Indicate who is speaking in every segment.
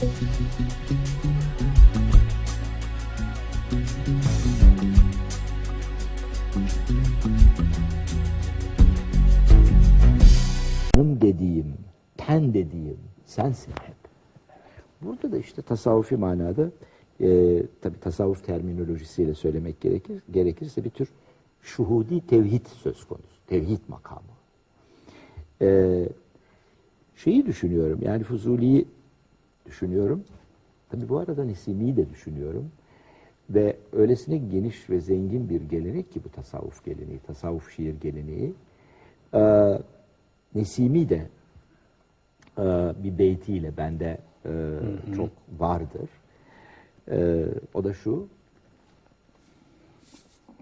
Speaker 1: Benim dediğim, ten dediğim sensin hep. Burada da işte tasavvufi manada e, tabi tasavvuf terminolojisiyle söylemek gerekir, gerekirse bir tür şuhudi tevhid söz konusu. Tevhid makamı. E, şeyi düşünüyorum yani Fuzuli'yi düşünüyorum. Tabi bu arada Nesimi'yi de düşünüyorum. Ve öylesine geniş ve zengin bir gelenek ki bu tasavvuf geleneği, tasavvuf şiir geleneği. Ee, Nesimi de e, bir beytiyle bende e, çok vardır. E, o da şu,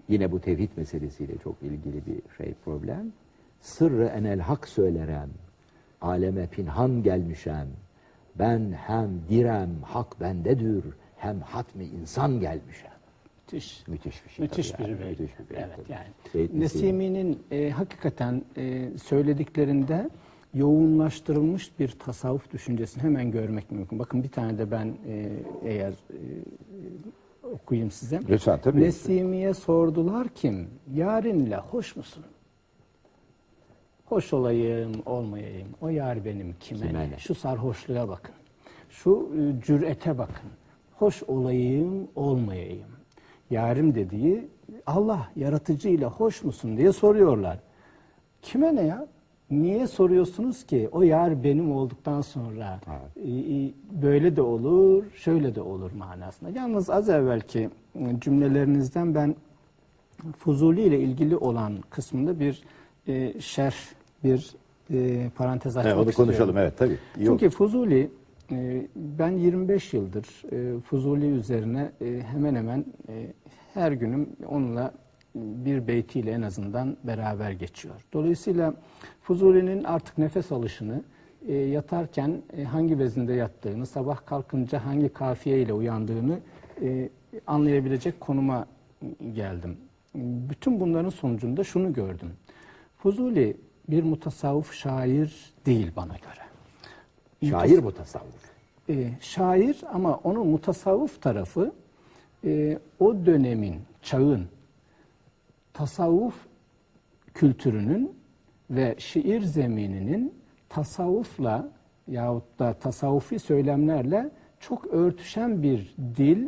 Speaker 1: yine bu tevhid meselesiyle çok ilgili bir şey problem. Sırrı enel hak söylerem, aleme pinhan gelmişem. Ben hem direm hak bendedir, hem hatmi insan gelmişem.
Speaker 2: Müthiş.
Speaker 1: Müthiş bir şey.
Speaker 2: Müthiş bir
Speaker 1: yani,
Speaker 2: beyt.
Speaker 1: müthiş bir beyt
Speaker 2: Evet
Speaker 1: tabii.
Speaker 2: yani.
Speaker 1: Seyit.
Speaker 2: Nesimi'nin e, hakikaten e, söylediklerinde yoğunlaştırılmış bir tasavvuf düşüncesini hemen görmek mümkün. Bakın bir tane de ben e, eğer e, okuyayım size.
Speaker 1: Lütfen, tabii.
Speaker 2: Nesimi'ye sordular kim? Yarinle hoş musun? Hoş olayım, olmayayım. O yar benim kime,
Speaker 1: Kime
Speaker 2: ne? Şu sarhoşluğa bakın. Şu e, cürete bakın. Hoş olayım, olmayayım. Yarim dediği Allah yaratıcıyla hoş musun diye soruyorlar. Kime ne ya? Niye soruyorsunuz ki? O yar benim olduktan sonra e, e, böyle de olur, şöyle de olur manasında. Yalnız az evvelki cümlelerinizden ben Fuzuli ile ilgili olan kısmında bir e, şerh, bir e, parantez açmak
Speaker 3: Evet, onu
Speaker 2: istiyorum.
Speaker 3: konuşalım evet tabii. Olur.
Speaker 2: Çünkü Fuzuli, e, ben 25 yıldır e, Fuzuli üzerine e, hemen hemen e, her günüm onunla bir beytiyle en azından beraber geçiyor. Dolayısıyla Fuzuli'nin artık nefes alışını, e, yatarken e, hangi vezinde yattığını, sabah kalkınca hangi kafiye ile uyandığını e, anlayabilecek konuma geldim. Bütün bunların sonucunda şunu gördüm. Fuzuli bir mutasavvuf şair değil bana göre.
Speaker 1: Şair bu tasavvuf.
Speaker 2: E, şair ama onun mutasavvuf tarafı e, o dönemin, çağın tasavvuf kültürünün ve şiir zemininin tasavvufla yahut da tasavvufi söylemlerle çok örtüşen bir dil,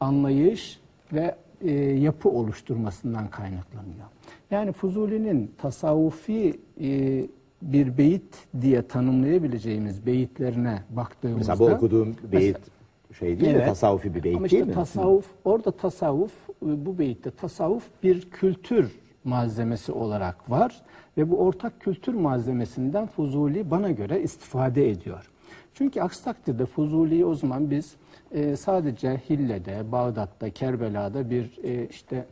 Speaker 2: anlayış ve e, yapı oluşturmasından kaynaklanıyor. Yani Fuzuli'nin tasavvufi e, bir beyit diye tanımlayabileceğimiz beyitlerine baktığımızda...
Speaker 1: Mesela bu okuduğum beyit şey değil mi?
Speaker 2: Evet.
Speaker 1: Tasavvufi bir beyit
Speaker 2: Ama işte
Speaker 1: değil mi?
Speaker 2: tasavvuf, orada tasavvuf, e, bu beyitte tasavvuf bir kültür malzemesi olarak var. Ve bu ortak kültür malzemesinden Fuzuli bana göre istifade ediyor. Çünkü aksi takdirde Fuzuli'yi o zaman biz e, sadece Hille'de, Bağdat'ta, Kerbela'da bir e, işte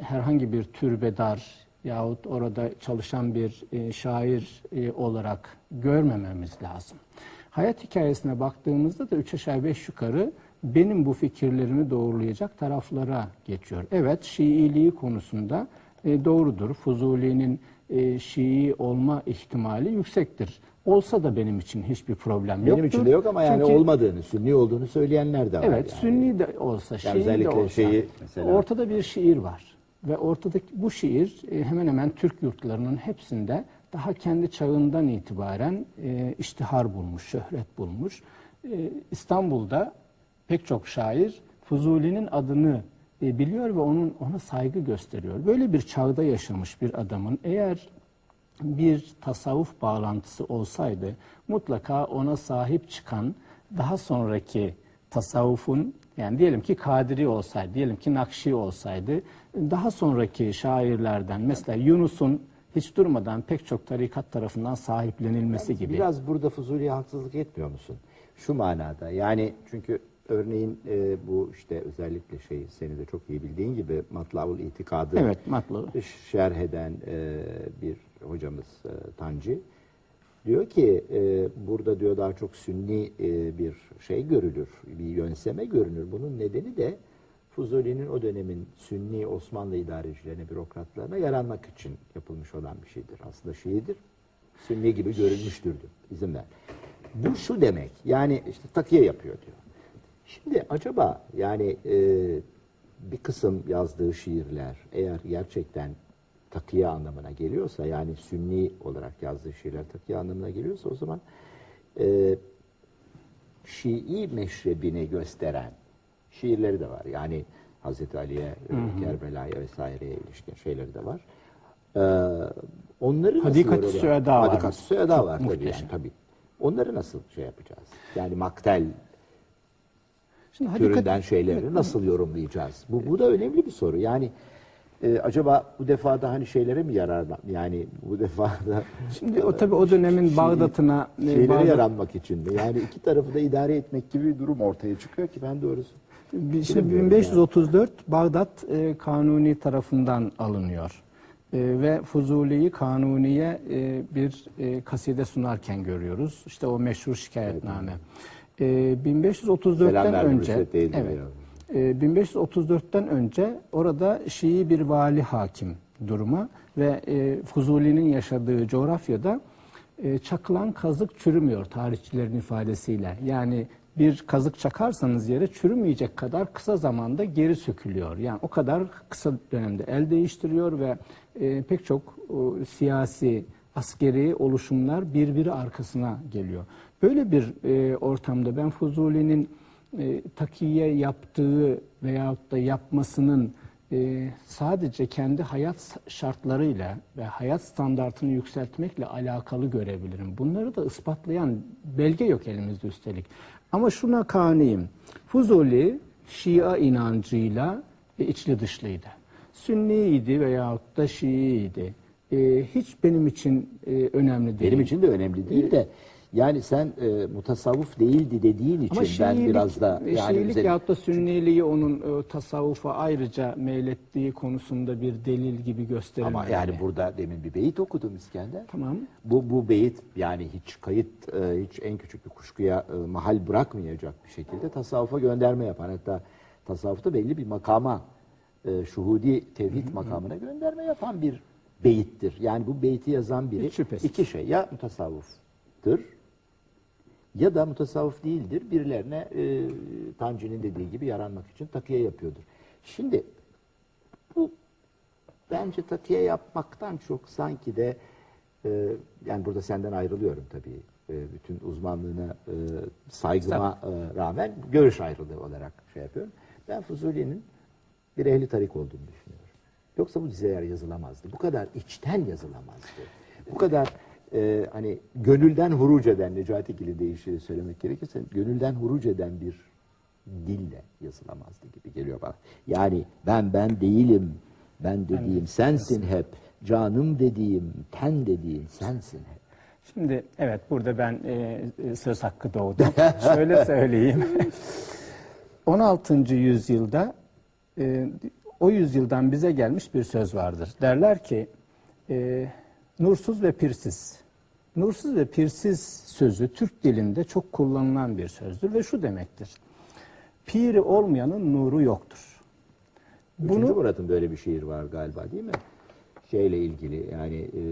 Speaker 2: herhangi bir türbedar yahut orada çalışan bir e, şair e, olarak görmememiz lazım. Hayat hikayesine baktığımızda da üç aşağı beş yukarı benim bu fikirlerimi doğrulayacak taraflara geçiyor. Evet Şiiliği konusunda e, doğrudur. Fuzuli'nin e, Şii olma ihtimali yüksektir. Olsa da benim için hiçbir problem
Speaker 1: Benim
Speaker 2: yoktur.
Speaker 1: için de yok ama yani
Speaker 2: Çünkü-
Speaker 1: olmadığını, sünni olduğunu söyleyenler de var.
Speaker 2: Evet,
Speaker 1: yani.
Speaker 2: Sünni de olsa, Şii de olsa.
Speaker 1: şeyi mesela-
Speaker 2: Ortada bir şiir var. Ve ortadaki bu şiir e, hemen hemen Türk yurtlarının hepsinde daha kendi çağından itibaren e, iştihar bulmuş, şöhret bulmuş. E, İstanbul'da pek çok şair Fuzuli'nin adını e, biliyor ve onun ona saygı gösteriyor. Böyle bir çağda yaşamış bir adamın eğer bir tasavvuf bağlantısı olsaydı mutlaka ona sahip çıkan daha sonraki tasavvufun yani diyelim ki Kadiri olsaydı, diyelim ki Nakşi olsaydı daha sonraki şairlerden mesela Yunus'un hiç durmadan pek çok tarikat tarafından sahiplenilmesi gibi.
Speaker 1: Biraz burada Fuzuli'ye haksızlık etmiyor musun? Şu manada yani çünkü örneğin e, bu işte özellikle şey seni de çok iyi bildiğin gibi Matlaul İtikadı
Speaker 2: Evet, Matlu.
Speaker 1: şerh eden e, bir hocamız e, Tancı diyor ki e, burada diyor daha çok sünni e, bir şey görülür, bir yönseme görünür. Bunun nedeni de Fuzuli'nin o dönemin sünni Osmanlı idarecilerine, bürokratlarına yaranmak için yapılmış olan bir şeydir. Aslında Şiidir. Sünni gibi görülmüştür. diyor. İzin ver. Bu şu demek. Yani işte takiye yapıyor diyor. Şimdi acaba yani e, bir kısım yazdığı şiirler eğer gerçekten takiye anlamına geliyorsa yani sünni olarak yazdığı şiirler takiye anlamına geliyorsa o zaman e, Şii meşrebini gösteren şiirleri de var. Yani Hazreti Ali'ye, e, Kerbela'ya vesaireye ilişkin şeyleri de var. Ee, onları
Speaker 2: Hadikat-ı Süeda var.
Speaker 1: Hadikat-ı Süeda var tabii yani tabii. Onları nasıl şey yapacağız? Yani maktel
Speaker 2: Şimdi
Speaker 1: türünden şeyleri nasıl yorumlayacağız? Bu, bu da önemli bir soru. Yani e, acaba bu defa da hani şeylere mi yarar? Yani bu defa da
Speaker 2: Şimdi o tabii o dönemin Bağdat'ına e,
Speaker 1: şeylere
Speaker 2: Bağdat-
Speaker 1: yaranmak için mi? Yani iki tarafı da idare etmek gibi bir durum ortaya çıkıyor ki ben doğrusu.
Speaker 2: Şimdi
Speaker 1: Bilemiyorum
Speaker 2: 1534 Bağdat e, Kanuni tarafından alınıyor. E, ve Fuzuli'yi Kanuni'ye e, bir e, kaside sunarken görüyoruz. İşte o meşhur şikayetname. E, 1534'ten
Speaker 1: Selam verdim,
Speaker 2: önce evet, e, 1534'ten önce orada Şii bir vali hakim duruma ve e, Fuzuli'nin yaşadığı coğrafyada e, çakılan kazık çürümüyor tarihçilerin ifadesiyle. Yani bir kazık çakarsanız yere çürümeyecek kadar kısa zamanda geri sökülüyor. Yani o kadar kısa dönemde el değiştiriyor ve e, pek çok o, siyasi, askeri oluşumlar birbiri arkasına geliyor. Böyle bir e, ortamda ben Fuzuli'nin e, takiye yaptığı veyahut da yapmasının e, sadece kendi hayat şartlarıyla ve hayat standartını yükseltmekle alakalı görebilirim. Bunları da ispatlayan belge yok elimizde üstelik. Ama şuna kaniyim. Fuzuli Şia inancıyla e, içli dışlıydı. Sünniydi veyahut da Şiiydi. E, hiç benim için e, önemli değil.
Speaker 1: Benim için de önemli değil de yani sen e, mutasavvuf değildi dediğin için
Speaker 2: Ama
Speaker 1: ben
Speaker 2: Şiilik,
Speaker 1: biraz da yani
Speaker 2: Şiilik
Speaker 1: üzerine-
Speaker 2: yahut da Sünniliği onun e, tasavvufa ayrıca meylettiği konusunda bir delil gibi gösterilmeli.
Speaker 1: ama yani burada demin bir beyit okudum İskender.
Speaker 2: Tamam.
Speaker 1: Bu bu beyit yani hiç kayıt e, hiç en küçük bir kuşkuya e, mahal bırakmayacak bir şekilde tasavvufa gönderme yapan hatta tasavvufta belli bir makama e, şuhudi tevhid makamına gönderme yapan bir beyittir. Yani bu beyti yazan biri iki şey ya mutasavvuftur ya da mutasavvuf değildir. Birilerine e, Tanci'nin dediği gibi yaranmak için takiye yapıyordur. Şimdi bu bence takiye yapmaktan çok sanki de e, yani burada senden ayrılıyorum tabii. E, bütün uzmanlığına e, saygıma e, rağmen görüş ayrılığı olarak şey yapıyorum. Ben Fuzuli'nin bir ehli tarik olduğunu düşünüyorum. Yoksa bu dizeler yazılamazdı. Bu kadar içten yazılamazdı. Bu kadar e, hani gönülden huruc eden Necati Gil'in deyişiyle söylemek gerekirse gönülden huruc eden bir dille yazılamazdı gibi geliyor bana. Yani ben ben değilim, ben dediğim sensin hep, canım dediğim, ten dediğim sensin hep.
Speaker 2: Şimdi evet burada ben e, e, söz hakkı doğdum. Şöyle söyleyeyim. 16. yüzyılda e, o yüzyıldan bize gelmiş bir söz vardır. Derler ki e, nursuz ve pirsiz. Nursuz ve pirsiz sözü Türk dilinde çok kullanılan bir sözdür ve şu demektir. Piri olmayanın nuru yoktur.
Speaker 1: Üçüncü
Speaker 2: Bunu
Speaker 1: Murat'ın böyle bir şiir var galiba değil mi? Şeyle ilgili yani e,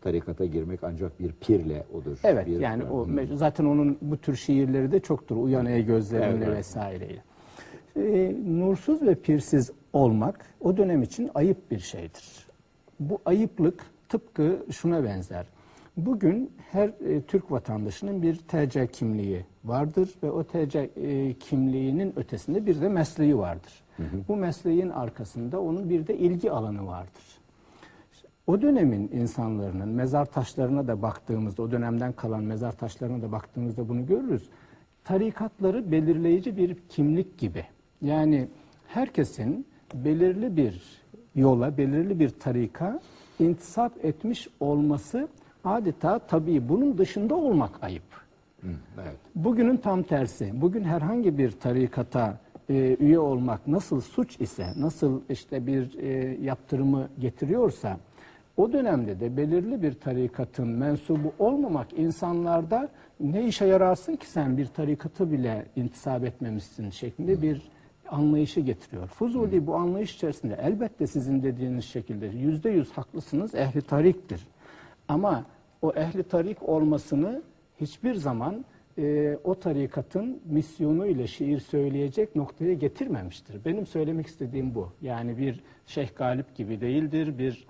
Speaker 1: tarikata girmek ancak bir pirle odur.
Speaker 2: Evet
Speaker 1: Bir-
Speaker 2: yani o zaten onun bu tür şiirleri de çoktur. Uyan ey gözlerimle
Speaker 1: Evet, evet.
Speaker 2: vesaireyle. Ee, nursuz ve pirsiz olmak o dönem için ayıp bir şeydir. Bu ayıplık tıpkı şuna benzer. Bugün her e, Türk vatandaşının bir TC kimliği vardır ve o TC e, kimliğinin ötesinde bir de mesleği vardır. Bu mesleğin arkasında onun bir de ilgi alanı vardır. O dönemin insanların mezar taşlarına da baktığımızda, o dönemden kalan mezar taşlarına da baktığımızda bunu görürüz. Tarikatları belirleyici bir kimlik gibi. Yani herkesin belirli bir yola, belirli bir tarika intisap etmiş olması adeta tabii bunun dışında olmak ayıp.
Speaker 1: Hı, evet.
Speaker 2: Bugünün tam tersi. Bugün herhangi bir tarikata e, üye olmak nasıl suç ise, nasıl işte bir e, yaptırımı getiriyorsa, o dönemde de belirli bir tarikatın mensubu olmamak insanlarda ne işe yararsın ki sen bir tarikatı bile intisap etmemişsin şeklinde bir anlayışı getiriyor. Fuzuli bu anlayış içerisinde elbette sizin dediğiniz şekilde yüzde yüz haklısınız ehli tariktir. Ama o ehli tarik olmasını hiçbir zaman e, o tarikatın misyonuyla şiir söyleyecek noktaya getirmemiştir. Benim söylemek istediğim bu. Yani bir Şeyh Galip gibi değildir, bir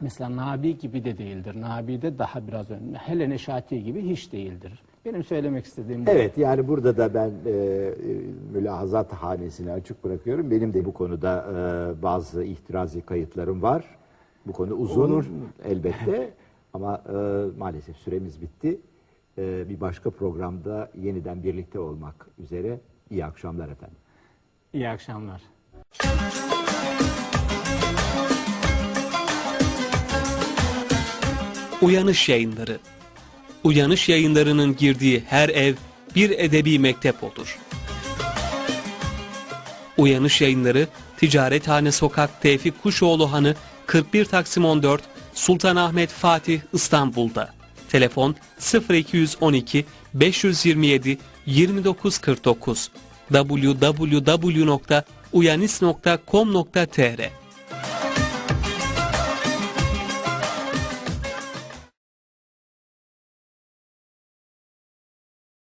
Speaker 2: mesela Nabi gibi de değildir. Nabi de daha biraz önce, hele Neşati gibi hiç değildir. Benim söylemek istediğim bu.
Speaker 1: Evet yani burada da ben e, e, mülahazat hanesini açık bırakıyorum. Benim de bu konuda e, bazı ihtirazi kayıtlarım var. Bu konu uzun elbette ama e, maalesef süremiz bitti. E, bir başka programda yeniden birlikte olmak üzere. İyi akşamlar efendim.
Speaker 2: İyi akşamlar.
Speaker 3: Uyanış Yayınları Uyanış Yayınları'nın girdiği her ev bir edebi mektep olur. Uyanış Yayınları Ticarethane Sokak Tevfik Kuşoğlu Hanı 41 Taksim 14 Sultanahmet Fatih İstanbul'da. Telefon 0212 527 2949 www.uyanis.com.tr